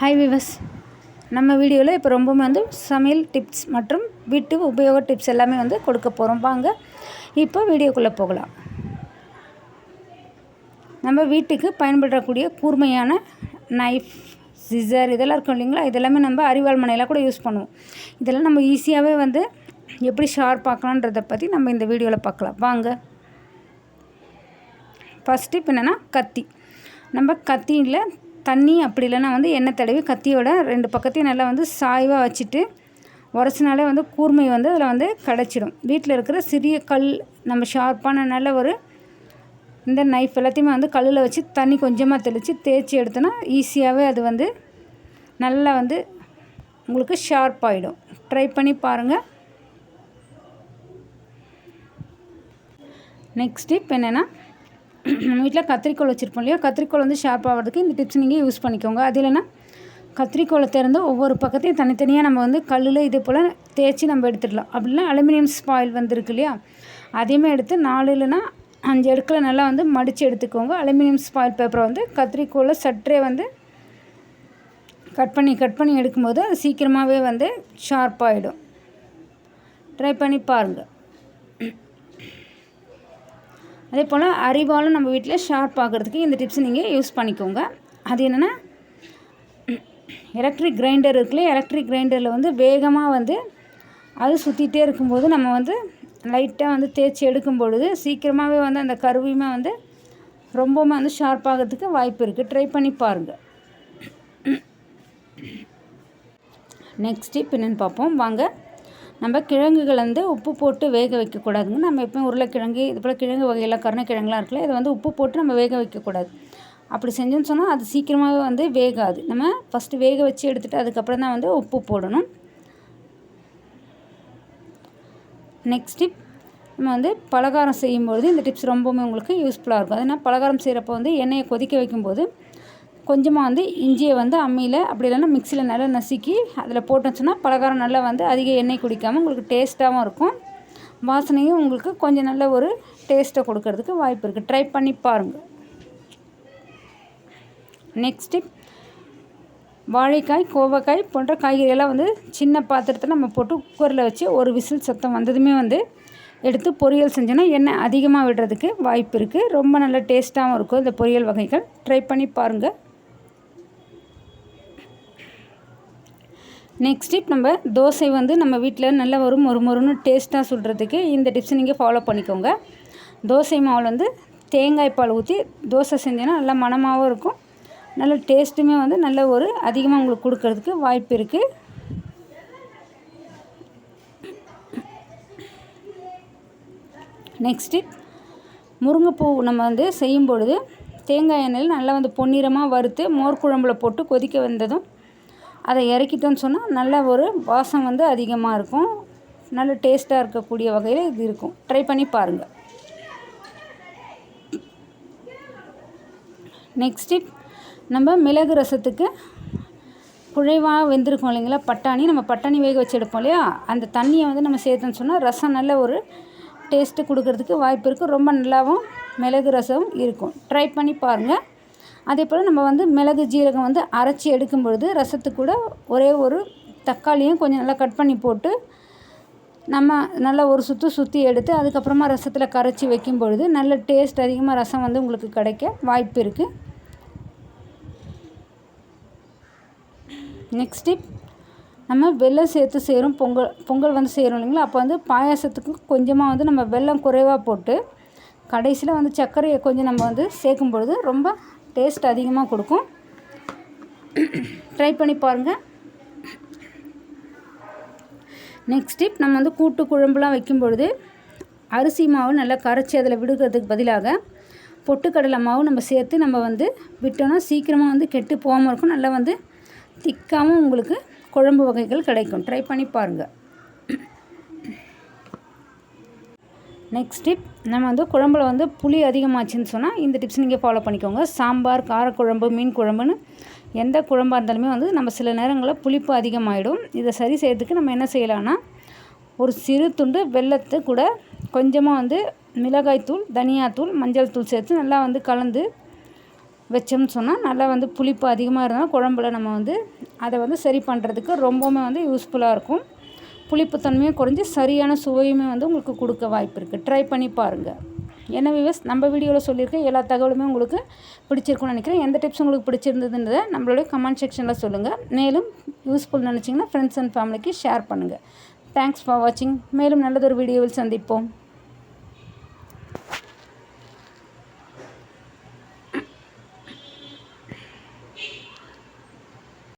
Hi விவஸ் நம்ம வீடியோவில் இப்போ ரொம்பவுமே வந்து சமையல் டிப்ஸ் மற்றும் வீட்டு உபயோக டிப்ஸ் எல்லாமே வந்து கொடுக்க போகிறோம் வாங்க இப்போ வீடியோக்குள்ளே போகலாம். நம்ம வீட்டுக்கு பயன்படுத்தக்கூடிய கூர்மையான நைஃப் சிசர் இதெல்லாம் இருக்கும் இல்லைங்களா? இதெல்லாமே நம்ம அரிவாள் மனையில் கூட யூஸ் பண்ணுவோம். இதெல்லாம் நம்ம ஈஸியாகவே வந்து எப்படி ஷார்ப் ஆக்கலான்றதை பற்றி நம்ம இந்த வீடியோவில் பார்க்கலாம். வாங்க. ஃபஸ்ட்டு இப்போ என்னென்னா கத்தி. நம்ம கத்தியில் தண்ணி அப்படி இல்லைன்னா வந்து எண்ணெய் தடவி கத்தியோட ரெண்டு பக்கத்தையும் நல்லா வந்து சாய்வாக வச்சுட்டு உரசினாலே வந்து கூர்மை வந்து அதில் வந்து கிடச்சிடும். வீட்டில் இருக்கிற சிறிய கல் நம்ம ஷார்ப்பான நல்ல ஒரு இந்த நைஃப் எல்லாத்தையுமே வந்து கல்லில் வச்சு தண்ணி கொஞ்சமாக தெளித்து தேய்ச்சி எடுத்தோன்னா ஈஸியாகவே அது வந்து நல்லா வந்து உங்களுக்கு ஷார்ப் ஆகிடும் ட்ரை பண்ணி பாருங்கள் நெக்ஸ்ட் டிப் என்னென்னா நம்ம வீட்டில் கத்திரிக்கோள் வச்சுருப்போம் இல்லையா? கத்திரிக்கோள் வந்து ஷார்ப் ஆகிறதுக்கு இந்த டிப்ஸ் நீங்கள் யூஸ் பண்ணிக்கோங்க. அது இல்லைன்னா கத்திரிக்கோளை திறந்து ஒவ்வொரு பக்கத்தையும் தனித்தனியாக நம்ம வந்து கல்லில் இதே போல் தேய்ச்சி நம்ம எடுத்துடலாம். அப்படின்னா அலுமினியம் ஸ்பாயில் வந்துருக்கு இல்லையா? அதையுமே எடுத்து நாலு இல்லைன்னா அஞ்சு அடுக்கில் நல்லா வந்து மடித்து எடுத்துக்கோங்க. அலுமினியம் ஸ்பாயில் பேப்பரை வந்து கத்திரிக்கோளை சற்றே வந்து கட் பண்ணி கட் பண்ணி எடுக்கும்போது அது சீக்கிரமாகவே வந்து ஷார்ப்பாகிடும் ட்ரை பண்ணி பாருங்கள் அதே போல் அரிவாலும் நம்ம வீட்டில் ஷார்ப் ஆகிறதுக்கு இந்த டிப்ஸ் நீங்கள் யூஸ் பண்ணிக்கோங்க. அது என்னென்னா எலக்ட்ரிக் கிரைண்டர் இருக்குல்ல எலக்ட்ரிக் கிரைண்டரில் வந்து வேகமாக வந்து அது சுற்றிட்டே இருக்கும்போது நம்ம வந்து லைட்டாக வந்து தேய்ச்சி எடுக்கும் பொழுது சீக்கிரமாகவே வந்து அந்த கருவியுமே வந்து ரொம்பவுமே வந்து ஷார்ப் ஆகிறதுக்கு வாய்ப்பு இருக்குது ட்ரை பண்ணி பாருங்கள் நெக்ஸ்ட் டிப் என்னென்னு பார்ப்போம். வாங்க. நம்ம கிழங்குகள் வந்து உப்பு போட்டு வேக வைக்கக்கூடாதுங்க. நம்ம எப்பவும் உருளைக்கிழங்கு இது போல் கிழங்கு வகையெல்லாம் கருணைக்கிழங்குலாம் இருக்குல்ல இதை வந்து உப்பு போட்டு நம்ம வேக வைக்கக்கூடாது. அப்படி செஞ்சோன்னு சொன்னால் அது சீக்கிரமாகவே வந்து வேகாது. நம்ம ஃபஸ்ட்டு வேக வச்சு எடுத்துகிட்டு அதுக்கப்புறம் தான் வந்து உப்பு போடணும். நெக்ஸ்ட் டிப் நம்ம வந்து பலகாரம் செய்யும்பொழுது இந்த டிப்ஸ் ரொம்பவுமே உங்களுக்கு யூஸ்ஃபுல்லாக இருக்கும். அதனால் பலகாரம் செய்கிறப்போ வந்து எண்ணெயை கொதிக்க வைக்கும்போது கொஞ்சமாக வந்து இஞ்சியை வந்து அம்மியில் அப்படி இல்லைன்னா மிக்சியில் நல்லா நசுக்கி அதில் போட்டுச்சுன்னா பலகாரம் நல்லா வந்து அதிக எண்ணெய் குடிக்காமல் உங்களுக்கு டேஸ்ட்டாகவும் இருக்கும். வாசனையும் உங்களுக்கு கொஞ்சம் நல்ல ஒரு டேஸ்ட்டை கொடுக்கறதுக்கு வாய்ப்பு இருக்குது ட்ரை பண்ணி பாருங்கள் நெக்ஸ்ட்டு வாழைக்காய் கோவக்காய் போன்ற காய்கறியெல்லாம் வந்து சின்ன பாத்திரத்தில் நம்ம போட்டு குக்கரில் வச்சு ஒரு விசில் சத்தம் வந்ததுமே வந்து எடுத்து பொரியல் செஞ்சோன்னா எண்ணெய் அதிகமாக விடுறதுக்கு வாய்ப்பு இருக்குது ரொம்ப நல்ல டேஸ்ட்டாகவும் இருக்கும் இந்த பொரியல் வகைகள். ட்ரை பண்ணி பாருங்கள் நெக்ஸ்ட் டிப் நம்ம தோசை வந்து நம்ம வீட்டில் நல்ல ஒரு மொறு மொறுன்னு டேஸ்ட்டாக சுடுறதுக்கு இந்த டிப்ஸை நீங்கள் ஃபாலோ பண்ணிக்கோங்க. தோசை மாவில் வந்து தேங்காய் பால் ஊற்றி தோசை செஞ்சோன்னா நல்லா மணமாகவும் இருக்கும். நல்ல டேஸ்ட்டுமே வந்து நல்ல ஒரு அதிகமாக உங்களுக்கு கொடுக்கறதுக்கு வாய்ப்பு இருக்குது நெக்ஸ்ட்டு முருங்கைப்பூ நம்ம வந்து செய்யும் பொழுது தேங்காய் எண்ணெயில் நல்லா வந்து பொன்னிறமாக வறுத்து மோர் குழம்புல போட்டு கொதிக்க வந்ததும் அதை இறக்கிட்டோன்னு சொன்னால் நல்ல ஒரு வாசம் வந்து அதிகமாக இருக்கும். நல்ல டேஸ்ட்டாக இருக்கக்கூடிய வகையில் இது இருக்கும். ட்ரை பண்ணி பாருங்கள் நெக்ஸ்ட் டிப் நம்ம மிளகு ரசத்துக்கு குழைவாக வெந்திருக்கோம் இல்லைங்களா? பட்டாணி. நம்ம பட்டாணி வேக வச்சு எடுப்போம் இல்லையா? அந்த தண்ணியை வந்து நம்ம சேர்த்தோன்னு சொன்னால் ரசம் நல்ல ஒரு டேஸ்ட்டு கொடுக்கறதுக்கு வாய்ப்பு இருக்குது ரொம்ப நல்லாவும் மிளகு ரசம் இருக்கும். ட்ரை பண்ணி பாருங்கள் அதே போல் நம்ம வந்து மிளகு ஜீரகம் வந்து அரைச்சி எடுக்கும் பொழுது ரசத்துக்கு கூட ஒரே ஒரு தக்காளியும் கொஞ்சம் நல்லா கட் பண்ணி போட்டு நம்ம நல்லா ஒரு சுற்று சுற்றி எடுத்து அதுக்கப்புறமா ரசத்தில் கரைச்சி வைக்கும் பொழுது நல்ல டேஸ்ட் அதிகமாக ரசம் வந்து உங்களுக்கு கிடைக்க வாய்ப்பு இருக்குது நெக்ஸ்ட் டிப் நம்ம வெல்லம் சேர்த்து செய்கிறோம் பொங்கல் பொங்கல் வந்து செய்கிறோம் இல்லைங்களா? அப்போ வந்து பாயாசத்துக்கு கொஞ்சமாக வந்து நம்ம வெல்லம் குறைவாக போட்டு கடைசியில் வந்து சர்க்கரையை கொஞ்சம் நம்ம வந்து சேர்க்கும் பொழுது ரொம்ப டேஸ்ட் அதிகமாக கொடுக்கும். ட்ரை பண்ணி பாருங்கள் நெக்ஸ்ட் டிப் நம்ம வந்து கூட்டு குழம்புலாம் வைக்கும் பொழுது அரிசி மாவு நல்லா கரைச்சி அதில் விடுக்கிறதுக்கு பதிலாக பொட்டுக்கடலை மாவு நம்ம சேர்த்து நம்ம வந்து விட்டோன்னா சீக்கிரமாக வந்து கெட்டு போகாமல் இருக்கும். நல்லா வந்து திக்காமல் உங்களுக்கு குழம்பு வகைகள் கிடைக்கும். ட்ரை பண்ணி பாருங்கள் நெக்ஸ்ட் டிப் நம்ம வந்து குழம்புல வந்து புளி அதிகமாச்சுன்னு சொன்னால் இந்த டிப்ஸ் நீங்கள் ஃபாலோ பண்ணிக்கோங்க. சாம்பார் காரக்குழம்பு மீன் குழம்புன்னு எந்த குழம்பாக இருந்தாலுமே வந்து நம்ம சில நேரங்களில் புளிப்பு அதிகமாகிடும் இதை சரி செய்யறதுக்கு நம்ம என்ன செய்யலாம்னா ஒரு சிறு துண்டு வெள்ளத்தை கூட கொஞ்சமாக வந்து மிளகாய்த்தூள் தனியாத்தூள் மஞ்சள் தூள் சேர்த்து நல்லா வந்து கலந்து வச்சோம்னு சொன்னால் நல்லா வந்து புளிப்பு அதிகமாக இருந்தால் குழம்புல நம்ம வந்து அதை வந்து சரி பண்ணுறதுக்கு ரொம்பவுமே வந்து யூஸ்ஃபுல்லாக இருக்கும். புளிப்புத்தன்மையும் குறைஞ்சி சரியான சுவையுமே வந்து உங்களுக்கு கொடுக்க வாய்ப்பு இருக்குது ட்ரை பண்ணி பாருங்கள் என்ன விவஸ் நம்ம வீடியோவில் சொல்லியிருக்க எல்லா தகவலுமே உங்களுக்கு பிடிச்சிருக்கும்னு நினைக்கிறேன். எந்த டிப்ஸ் உங்களுக்கு பிடிச்சிருந்ததுன்றதை நம்மளுடைய கமெண்ட் செக்ஷனில் சொல்லுங்கள் மேலும் யூஸ்ஃபுல் நினச்சிங்கன்னா ஃப்ரெண்ட்ஸ் அண்ட் ஃபேமிலிக்கு ஷேர் பண்ணுங்கள் தேங்க்ஸ் ஃபார் வாட்சிங் மேலும் நல்லதொரு வீடியோவில் சந்திப்போம்.